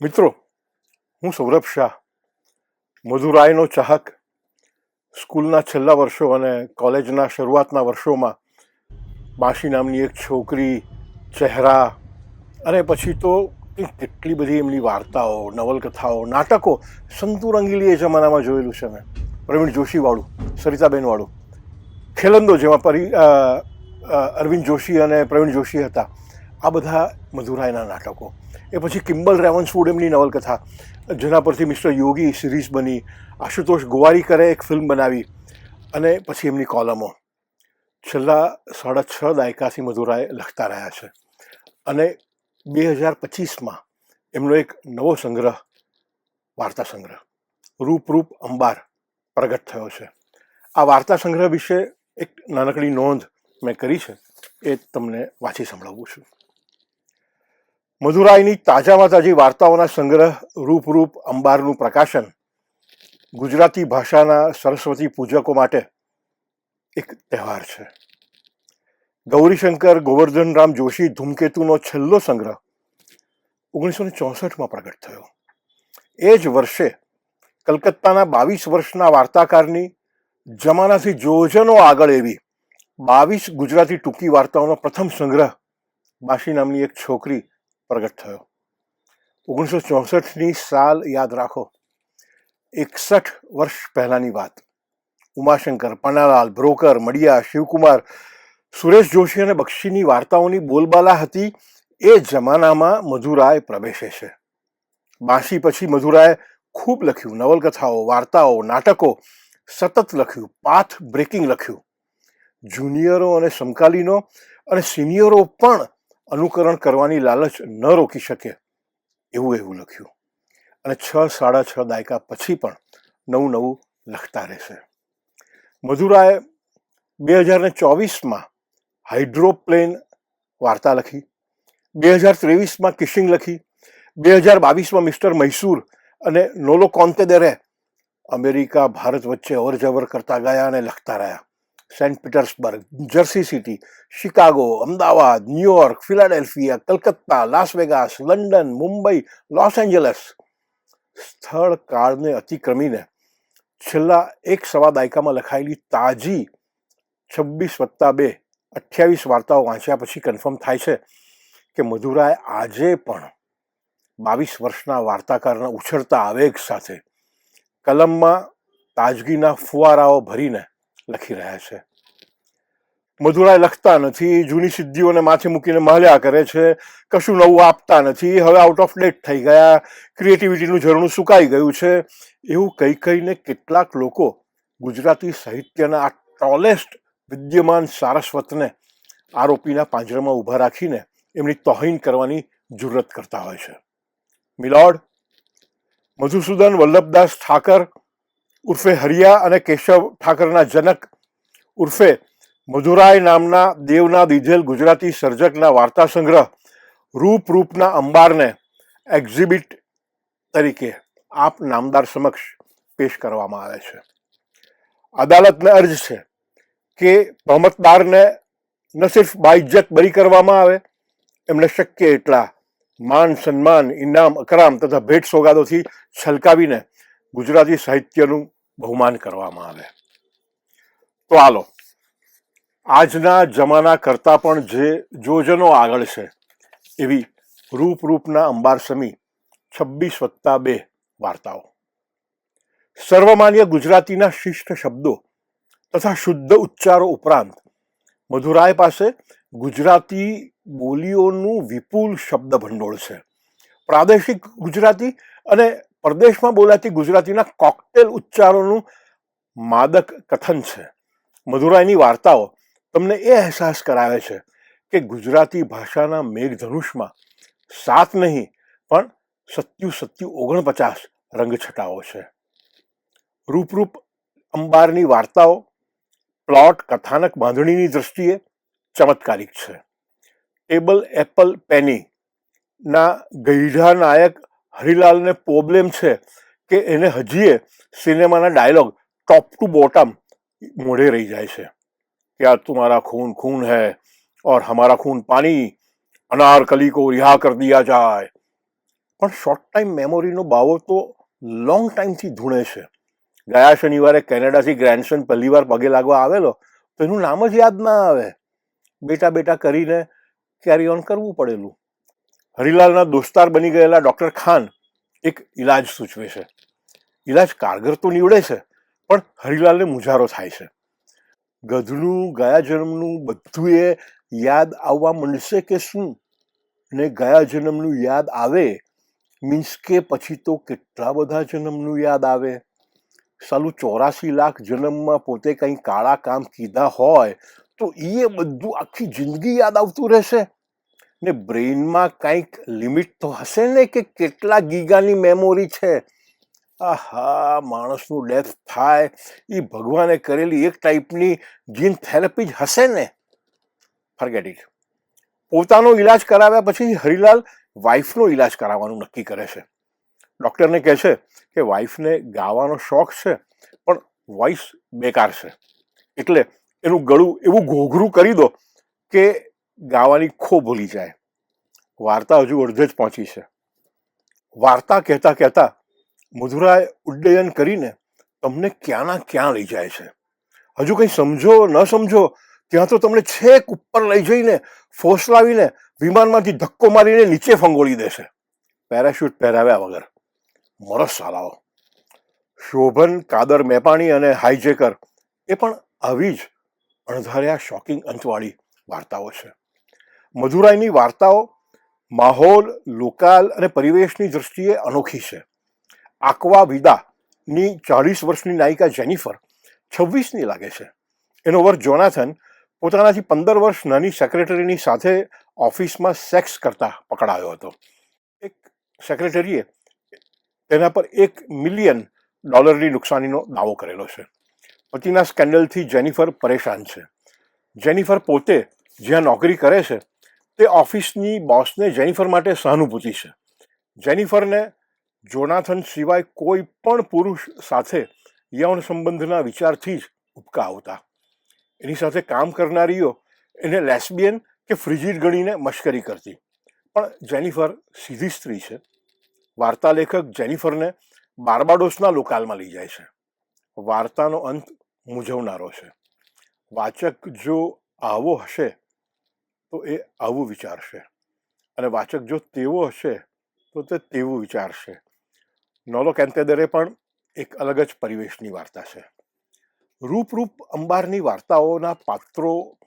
મિત્રો, હું સૌરભ શાહ, મધુરાયનો ચાહક, સ્કૂલના છેલ્લા વર્ષો અને કોલેજના શરૂઆતના વર્ષોમાં બાંશી નામની એક છોકરી, ચહેરા અને પછી તો કેટલી બધી એમની વાર્તાઓ, નવલકથાઓ, નાટકો સંતુ રંગીલી એ જમાનામાં જોયેલું છે મેં. પ્રવીણ જોશીવાળું, સરિતાબેનવાળું. ખેલંદો જેમાં પરી અરવિંદ જોશી અને પ્રવીણ જોશી હતા. આ બધા મધુરાયના નાટકો. એ પછી કિમ્બલ રેવન્સવુડ એમની નવલકથા. જેના પરથી મિસ્ટર યોગી સિરીઝ બની, આશુતોષ ગોવારીકરે એક ફિલ્મ બનાવી, અને પછી એમની કોલમો. છેલ્લા સાડા છ દાયકાથી મધુરાય લખતા રહ્યા છે. અને બે હજાર પચીસમાં એમનો એક નવો સંગ્રહ, વાર્તા સંગ્રહ, રૂપ રૂપ અંબાર પ્રગટ થયો છે. આ વાર્તા સંગ્રહ વિશે એક નાનકડી નોંધ મેં કરી છે, એ તમને વાંચી સંભળાવું છું. મધુરાયની તાજામાં તાજી વાર્તાઓના સંગ્રહ રૂપ રૂપ અંબારનું પ્રકાશન, ગુજરાતી ભાષાના સરસ્વતી પૂજકો માટે એક તહેવાર છે. ગૌરીશંકર ગોવર્ધનરામ જોશી ધૂમકેતુનો છેલ્લો સંગ્રહ ઓગણીસો ચોસઠમાં પ્રગટ થયો. એ જ વર્ષે કલકત્તાના બાવીસ વર્ષના વાર્તાકારની જમાનાથી જોજનો આગળ એવી બાવીસ ગુજરાતી ટૂંકી વાર્તાઓનો પ્રથમ સંગ્રહ બાશી નામની એક છોકરી પ્રગટ થયો. ઓગણીસો ચોસઠની સાલ યાદ રાખો. એકસઠ વર્ષ પહેલાંની વાત. ઉમાશંકર, પન્નાલાલ, બ્રોકર, મડિયા, શિવકુમાર, સુરેશ જોશી અને બક્ષીની વાર્તાઓની બોલબાલા હતી. એ જમાનામાં મધુરાય પ્રવેશે છે. બાંસી પછી મધુરાએ ખૂબ લખ્યું. નવલકથાઓ, વાર્તાઓ, નાટકો, સતત લખ્યું. પાથ બ્રેકિંગ લખ્યું. જુનિયરો અને સમકાલીનો અને સિનિયરો પણ અનુકરણ કરવાની લાલચ ન રોકી શકે, એવું એવું લખ્યું. અને છ, સાડા છ દાયકા પછી પણ નવું નવું લખતા રહેશે. મધુરાએ બે હજાર ને ચોવીસમાં હાઇડ્રોપ્લેન વાર્તા લખી, બે હજાર ત્રેવીસમાં કિશિંગ લખી, બે હજાર બાવીસમાં મિસ્ટર મૈસૂર અને નોલો કોન્તેદેરે અમેરિકા, ભારત વચ્ચે અવર જવર કરતા ગયા અને લખતા રહ્યા. Saint Petersburg Jersey City Chicago Ahmedabad New York Philadelphia Calcutta Las Vegas London Mumbai Los Angeles સ્થળ કાળને અતિક્રમીને છેલ્લા એક સવા દાયકામાં લખાયેલી તાજી છવ્વીસ વત્તા બે અઠ્યાવીસ વાર્તાઓ વાંચ્યા પછી કન્ફર્મ થાય છે કે મધુરાય આજે પણ બાવીસ વર્ષના વાર્તાકારના ઉછળતા આવેગ સાથે કલમમાં તાજગીના ફુવારાઓ ભરીને લખી રહ્યા છે. મધુરાય લખતા નથી, જૂની સિદ્ધિઓને માથે મૂકીને મહલ્યા કરે છે. કશું નવું આપતા નથી. હવે આઉટ ઓફ ડેટ થઈ ગયા. ક્રિએટિવિટીનું ઝરણું સુકાઈ ગયું છે. એવું કહી કહીને કેટલાક લોકો ગુજરાતી સાહિત્યના આ ટોલેસ્ટ વિદ્યમાન સારસ્વતને આરોપીના પાંજરામાં ઊભા રાખીને એમની તોહીન કરવાની જુરત કરતા હોય છે. મિલોડ મધુસૂદન વલ્લભદાસ ઠાકર ઉર્ફે હરિયા અને કેશવ ઠાકરના જનક ઉર્ફે મધુરાય નામના દેવના દીધેલ ગુજરાતી સર્જકના વાર્તા સંગ્રહ રૂપ રૂપના અંબારને એક્ઝિબિટ તરીકે આપ નામદાર સમક્ષ પેશ કરવામાં આવે છે. અદાલતને અર્જ છે કે ભમતદારને ન સિર્ફ બાઇજ્જત બરી કરવામાં આવે, એમને શક્ય એટલા માન, સન્માન ઇનામ અકરામ તથા ભેટ સોગાદોથી છલકાવીને ગુજરાતી સાહિત્યનું બહુમાન કરવામાં આવે. તો આલો આજના જમાના કરતાં પણ જે જોજનો આગળ છે, એવી રૂપ રૂપના અંબાર છવ્વીસ વત્તા બે વાર્તાઓ. સર્વમાન્ય ગુજરાતીના શિષ્ટ શબ્દો તથા શુદ્ધ ઉચ્ચારો ઉપરાંત મધુરાય પાસે ગુજરાતી બોલીઓનું વિપુલ શબ્દ ભંડોળ છે. પ્રાદેશિક ગુજરાતી અને પરદેશમાં બોલાતી ગુજરાતીના કોકટેલ ઉચ્ચારોનું માદક કથન છે. મધુરાઈની વાર્તાઓ તમને એ અહેસાસ કરાવે છે કે ગુજરાતી ભાષાના મેઘધનુષમાં સાત નહીં, પણ સત્યુ સત્યુ ઓગણપચાસ રંગછટાઓ છે. રૂપરૂપ અંબારની વાર્તાઓ પ્લોટ કથાનક બાંધણીની દ્રષ્ટિએ ચમત્કારિક છે. ટેબલ એપલ પેની ના ગઈઢા નાયક હરિલાલને પ્રોબ્લેમ છે કે એને હજીએ સિનેમાના ડાયલોગ ટોપ ટુ બોટમ મોઢે રહી જાય છે. કે આ તુમારા ખૂન ખૂન હૈ ઓર હમારા ખૂન પાણી અનારકલી કો રિહા કર દિયા જાય. પણ શોર્ટ ટાઈમ મેમોરીનો બાવો તો લોંગ ટાઈમથી ધૂણે છે. ગયા શનિવારે કેનેડાથી ગ્રેન્ડસન પહેલીવાર પગે લાગવા આવેલો, તો એનું નામ જ યાદ ના આવે. બેટા બેટા કરીને કેરી ઓન કરવું પડેલું. હરિલાલના દોસ્તાર બની ગયેલા ડૉક્ટર ખાન એક ઈલાજ સૂચવે છે. ઈલાજ કારગર તો નીવડે છે, પણ હરિલાલને મુજારો થાય છે. ગધનું ગયા જન્મનું બધું એ યાદ આવવા માંડશે કે શું? ને ગયા જન્મનું યાદ આવે, મીન્સ કે પછી તો કેટલા બધા જન્મનું યાદ આવે? સાલું ચોરાસી લાખ જન્મમાં પોતે કંઈ કાળા કામ કીધા હોય, તો એ બધું આખી જિંદગી યાદ આવતું રહેશે? ને બ્રેઇનમાં કંઈક લિમિટ તો હશે ને કે કેટલા ગીગાની મેમોરી છે? આહા, માણસનું ડેથ થાય એ ભગવાને કરેલી એક ટાઈપની જીન થેરપી જ હશે ને? ફરગેટ ઇટ પોતાનો ઈલાજ કરાવ્યા પછી હરિલાલ વાઈફનો ઈલાજ કરાવવાનું નક્કી કરે છે. ડૉક્ટરને કહે છે કે વાઈફને ગાવાનો શોખ છે, પણ વોઇસ બેકાર છે. એટલે એનું ગળું એવું ઘોઘરું કરી દો કે ગાવાની ખો ભૂલી જાય. વાર્તા હજુ અડધે જ પહોંચી છે. વાર્તા કહેતા કહેતા મધુરાએ ઉડ્ડયન કરીને તમને ક્યાંના ક્યાં લઈ જાય છે? હજુ કંઈ સમજો ન સમજો, ત્યાં તો તમને છેક ઉપર લઈ જઈને ફોસલાવીને વિમાનમાંથી ધક્કો મારીને નીચે ફંગોળી દેશે. પેરાશૂટ પહેરાવ્યા વગર. મરસ સાલાઓ શોભન, કાદર મેપાણી અને હાઈજેકર એ પણ આવી જ અણધાર્યા શોકિંગ અંતવાળી વાર્તાઓ છે. મધુરાઈની વાર્તાઓ માહોલ, લોકાલ અને પરિવેશની દૃષ્ટિએ અનોખી છે. આકવા વિદાની ચાળીસ વર્ષની નાયિકા જેનિફર છવ્વીસની લાગે છે. એનો વર જોનાથન પોતાનાથી પંદર વર્ષ નાની સેક્રેટરીની સાથે ઓફિસમાં સેક્સ કરતા પકડાયો હતો. એક સેક્રેટરીએ તેના પર એક મિલિયન ડોલરની નુકસાનીનો દાવો કરેલો છે. પતિના સ્કેન્ડલથી જેનિફર પરેશાન છે. જેનિફર પોતે જ્યાં નોકરી કરે છે તે ઓફિસની બોસને જેનિફર માટે સહાનુભૂતિ છે. જેનિફરને જોનાથન સિવાય કોઈ પણ પુરુષ સાથે યૌન સંબંધના વિચારથી જ ઉપકા આવતા. એની સાથે કામ કરનારીઓ એને લેસ્બિયન કે ફ્રિજિડ ગણીને મશ્કરી કરતી. પણ જેનિફર સીધી સ્ત્રી છે. વાર્તા લેખક જેનિફરને બાર્બાડોસના લોકાલમાં લઈ જાય છે. વાર્તાનો અંત મૂંઝવનારો છે. વાચક જો આવો હશે તો એ આવું વિચારશે. અને વાચક જો તેવો હશે, તો તે તેવું વિચારશે. નોલો કેન્તેદરે પણ એક અલગ જ પરિવેશની વાર્તા છે. રૂપ રૂપ અંબારની વાર્તાઓના પાત્રો,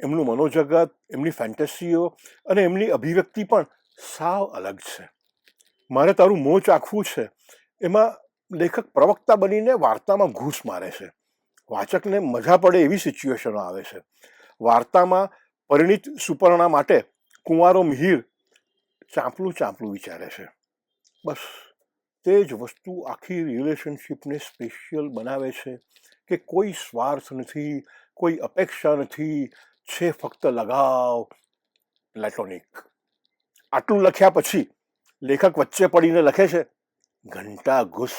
એમનું મનોજગત, એમની ફેન્ટસીઓ અને એમની અભિવ્યક્તિ પણ સાવ અલગ છે. મારે તારું મોં ચાખવું છે. એમાં લેખક પ્રવક્તા બનીને વાર્તામાં ઘૂસ મારે છે. વાચકને મજા પડે એવી સિચ્યુએશનો આવે છે. વાર્તામાં પરિણિત સુપર્ણા માટે કુંવારો મિહિર ચાંપલું ચાંપલું વિચારે છે. બસ, તે જ વસ્તુ આખી રિલેશનશિપને સ્પેશિયલ બનાવે છે કે કોઈ સ્વાર્થ નથી, કોઈ અપેક્ષા નથી, છે ફક્ત લગાવ પ્લેટોનિક આટલું લખ્યા પછી લેખક વચ્ચે પડીને લખે છે, ઘંટા ઘુસ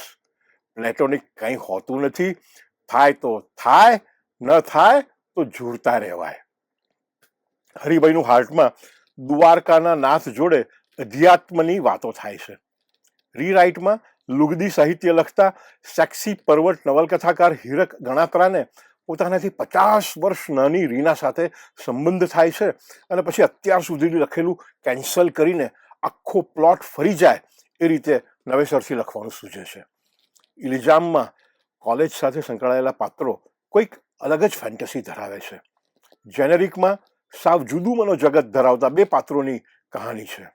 પ્લેટોનિક કંઈ હોતું નથી, થાય તો થાય, ન થાય તો ઝૂરતા રહેવાય. હરિભાઈનું હાર્ટમાં દ્વારકાના નાથ જોડે અધ્યાત્મની વાતો થાય છે. રીરાઇટમાં લુગદી સાહિત્ય લખતા સેક્સી પર્વત નવલકથાકાર હીરક ગણાત્રાને પોતાનાથી પચાસ વર્ષ નાની રીના સાથે સંબંધ થાય છે અને પછી અત્યાર સુધી લખેલું કેન્સલ કરીને આખો પ્લોટ ફરી જાય એ રીતે નવેસરથી લખવાનું સૂચે છે. ઇલિજામમાં કોલેજ સાથે સંકળાયેલા પાત્રો કોઈક અલગ જ ફેન્ટસી ધરાવે છે. જેનેરિકમાં સાવ જુદું મનો જગત ધરાવતા બે પાત્રોની કહાની છે.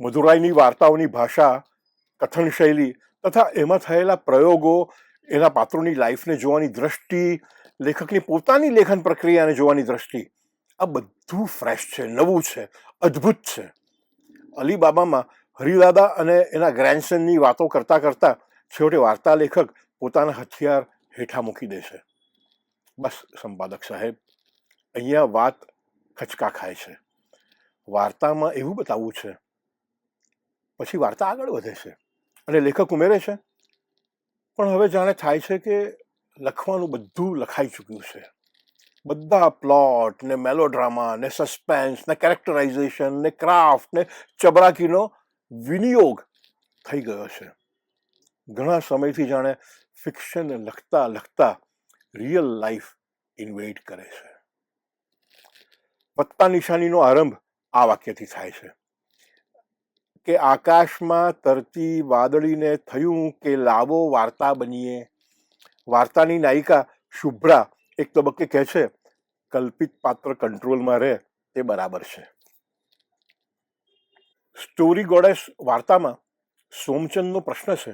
મધુરાઈની વાર્તાઓની ભાષા કથન શૈલી તથા એમાં થયેલા પ્રયોગો, એના પાત્રોની લાઈફને જોવાની દ્રષ્ટિ, લેખકની પોતાની લેખન પ્રક્રિયાને જોવાની દ્રષ્ટિ, આ બધું ફ્રેશ છે, નવું છે, અદ્ભુત છે. અલીબાબામાં હરિદાદા અને એના ગ્રેન્ડસનની વાતો કરતા કરતા છેવટે વાર્તા લેખક પોતાના હથિયાર હેઠા મૂકી દે છે બસ, સંપાદક સાહેબ, અહીંયા વાત ખચકા ખાય છે. વાર્તામાં એવું બતાવવું છે. પછી વાર્તા આગળ વધે છે અને લેખક ઉમેરે છે. પણ હવે જાણે થાય છે કે લખવાનું બધું લખાઈ ચૂક્યું છે. બધા પ્લોટ ને મેલોડ્રામા ને સસ્પેન્સ ને કેરેક્ટરાઇઝેશન ને ક્રાફ્ટ ને ચબરાકીનો વિનિયોગ થઈ ગયો છે. ઘણા સમયથી જાણે ફિક્શન લખતા લખતા રિયલ લાઈફ ઇન્વેટ કરે છે. વત્તા નિશાનીનો આરંભ આ વાક્યથી થાય છે. કે આકાશમાં તરતી વાદળીને થયું કે લાવો વાર્તા બનીએ. વાર્તાની નાયિકા શુભ્રા એક તબક્કે કહે છે, કલ્પિત પાત્ર કંટ્રોલમાં રહે, તે બરાબર છે. સ્ટોરી ગોડેસ વાર્તામાં સોમચંદનો પ્રશ્ન છે,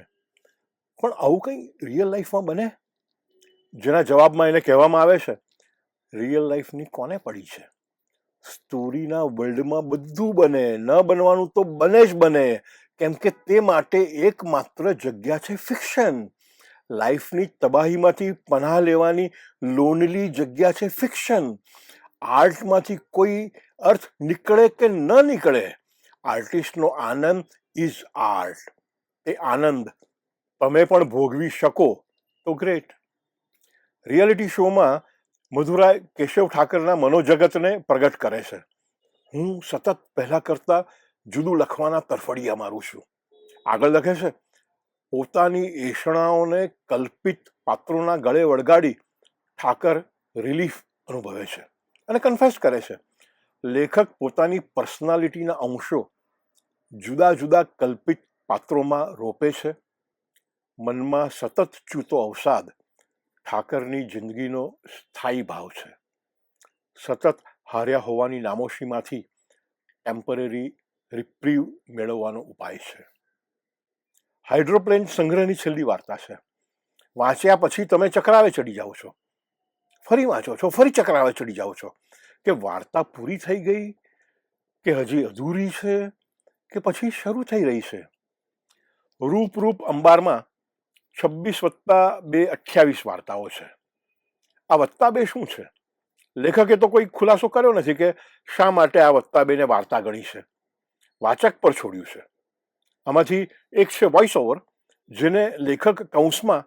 પણ આવું કંઈ રિયલ લાઈફમાં બને? જેના જવાબમાં એને કહેવામાં આવે છે, રિયલ લાઈફની કોને પડી છે? સ્ટોરીના વર્લ્ડમાં બધું બને. ન બનવાનું તો બને જ બને. કેમ કે તે માટે એકમાત્ર જગ્યા છે ફિક્શન. લાઈફની તબાહીમાંથી પનાહ લેવાની લોનલી જગ્યા છે ફિક્શન. આર્ટમાંથી કોઈ અર્થ નીકળે કે ન નીકળે, આર્ટિસ્ટનો આનંદ ઇઝ આર્ટ. એ આનંદ તમે પણ ભોગવી શકો. તો ગ્રેટ. રિયાલિટી શોમાં મધુરાય કેશવ ઠાકરના મનોજગતને પ્રગટ કરે છે. હું સતત પહેલા કરતા જુદું લખવાના તરફડિયા મારું છું. આગળ લખે છે, પોતાની એષણાઓને કલ્પિત પાત્રોના ગળે વળગાડી ઠાકર રિલીફ અનુભવે છે. અને કન્ફેસ કરે છે, લેખક પોતાની પર્સનાલિટીના અંશો જુદા જુદા કલ્પિત પાત્રોમાં રોપે છે. મનમાં સતત ચૂતો અવસાદ ઠાકરની જિંદગીનો સ્થાયી ભાવ છે. સતત હાર્યા હોવાની નામોશીમાંથી ટેમ્પરરી રિપ્રીવ મેળવવાનો ઉપાય છે. હાઇડ્રોપ્લેન સંગ્રહની છેલ્લી વાર્તા છે. વાંચ્યા પછી તમે ચક્રાવે ચડી જાઓ છો. ફરી વાંચો છો, ફરી ચક્રાવે ચડી જાઓ છો. કે વાર્તા પૂરી થઈ ગઈ? કે હજી અધૂરી છે? કે પછી શરૂ થઈ રહી છે? રૂપ રૂપ અંબારમાં છવ્વીસ વત્તા બે અઠ્યાવીસ વાર્તાઓ છે. આ વત્તા બે શું છે? લેખકે તો કોઈ ખુલાસો કર્યો નથી કે શા માટે આ વત્તા બેને વાર્તા ગણી છે. વાચક પર છોડ્યું છે. આમાંથી એક છે વોઇસ ઓવર જેને લેખક કૌંસમાં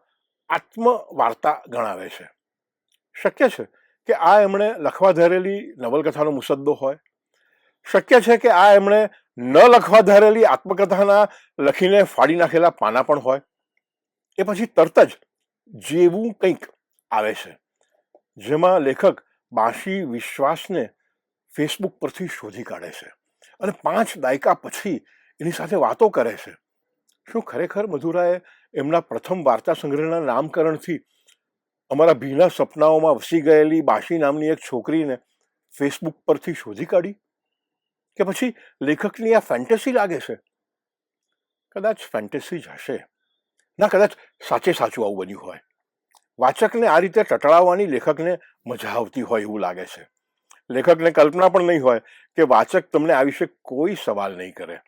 આત્મ વાર્તા ગણાવે છે. શક્ય છે કે આ એમણે લખવા ધારેલી નવલકથાનો મુસદ્દો હોય? શક્ય છે કે આ એમણે ન લખવા ધારેલી આત્મકથાના લખીને ફાડી નાખેલા પાના પણ હોય? એ પછી તરત જ જેવું કંઈક આવે છે. જેમાં લેખક બાંશી વિશ્વાસને ફેસબુક પરથી શોધી કાઢે છે અને પાંચ દાયકા પછી એની સાથે વાતો કરે છે. શું ખરેખર મધુરાએ એમના પ્રથમ વાર્તા સંગ્રહના નામકરણથી અમારા ભીના સપનાઓમાં વસી ગયેલી બાશી નામની એક છોકરીને ફેસબુક પરથી શોધી કાઢી? કે પછી લેખકની આ ફેન્ટેસી લાગે છે? કદાચ ફેન્ટેસી જ હશે. ના, કદાચ સાચે સાચું આવું બન્યું હોય. વાચકને આ રીતે ટટળાવવાની લેખકને મજા આવતી હોય એવું લાગે છે. લેખકને કલ્પના પણ નહીં હોય કે વાચક તમને આ વિશે કોઈ સવાલ નહીં કરે.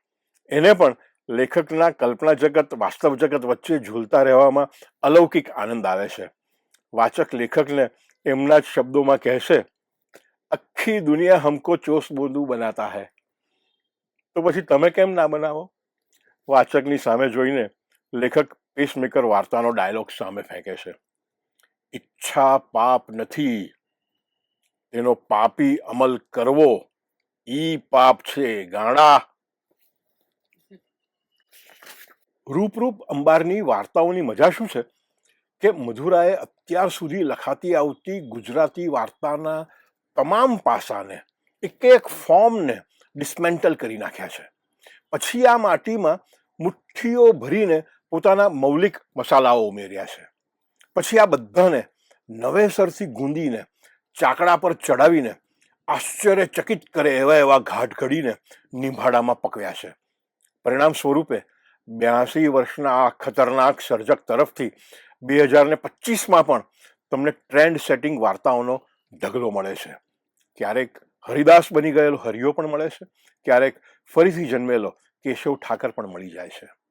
એને પણ લેખકના કલ્પના જગત, વાસ્તવ જગત વચ્ચે ઝૂલતા રહેવામાં અલૌકિક આનંદ આવે છે. વાચક લેખકને એમના જ શબ્દોમાં કહેશે આખી દુનિયા હમકો ચોસ બોંદુ બનાતા હૈ. તો પછી તમે કેમ ના બનાવો? વાચકની સામે જોઈને લેખક પીસમેકર વાર્તાનો ડાયલોગ સામે ફેંકે છે. ઈચ્છા પાપ નથી. તેનો પાપી અમલ કરવો. ઈ પાપ છે, ગાણા. રૂપરૂપ અંબારની વાર્તાઓની મજા શું છે? કે મધુરાએ અત્યાર સુધી લખાતી આવતી ગુજરાતી વાર્તાના તમામ પાસાને એક એક ફોર્મને ડિસમેન્ટલ કરી નાખ્યા છે. પછી આ માટીમાં મુઠ્ઠીઓ ભરીને પોતાના મૌલિક મસાલાઓ ઉમેર્યા છે. પછી આ બધાને નવેસરથી ગુંદીને, ચાકડા પર ચડાવીને, આશ્ચર્યચકિત કરે એવા એવા ઘાટ ઘડીને નિભાડામાં પકવ્યા છે. પરિણામ સ્વરૂપે બ્યાસી વર્ષના આ ખતરનાક સર્જક તરફથી બે હજાર ને પચીસમાં પણ તમને ટ્રેન્ડ સેટિંગ વાર્તાઓનો ઢગલો મળે છે. ક્યારેક હરિદાસ બની ગયેલો હરિયો પણ મળે છે, ક્યારેક ફરીથી જન્મેલો કેશવ ઠાકર પણ મળી જાય છે.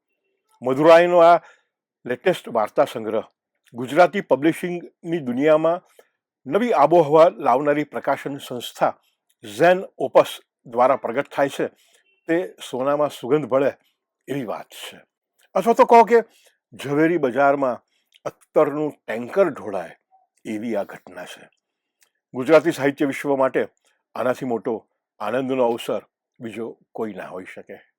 મધુરાઈનો આ લેટેસ્ટ વાર્તા સંગ્રહ. ગુજરાતી પબ્લિશિંગની દુનિયામાં નવી આબોહવા લાવનારી પ્રકાશન સંસ્થા ઝેન ઓપસ દ્વારા પ્રગટ થાય છે. તે સોનામાં સુગંધ ભળે એવી વાત છે. અથવા તો કહો કે ઝવેરી બજારમાં અત્તરનું ટેન્કર ઢોળાય એવી આ ઘટના છે. ગુજરાતી સાહિત્ય વિશ્વ માટે આનાથી મોટો આનંદનો અવસર બીજો કોઈ ના હોઈ શકે.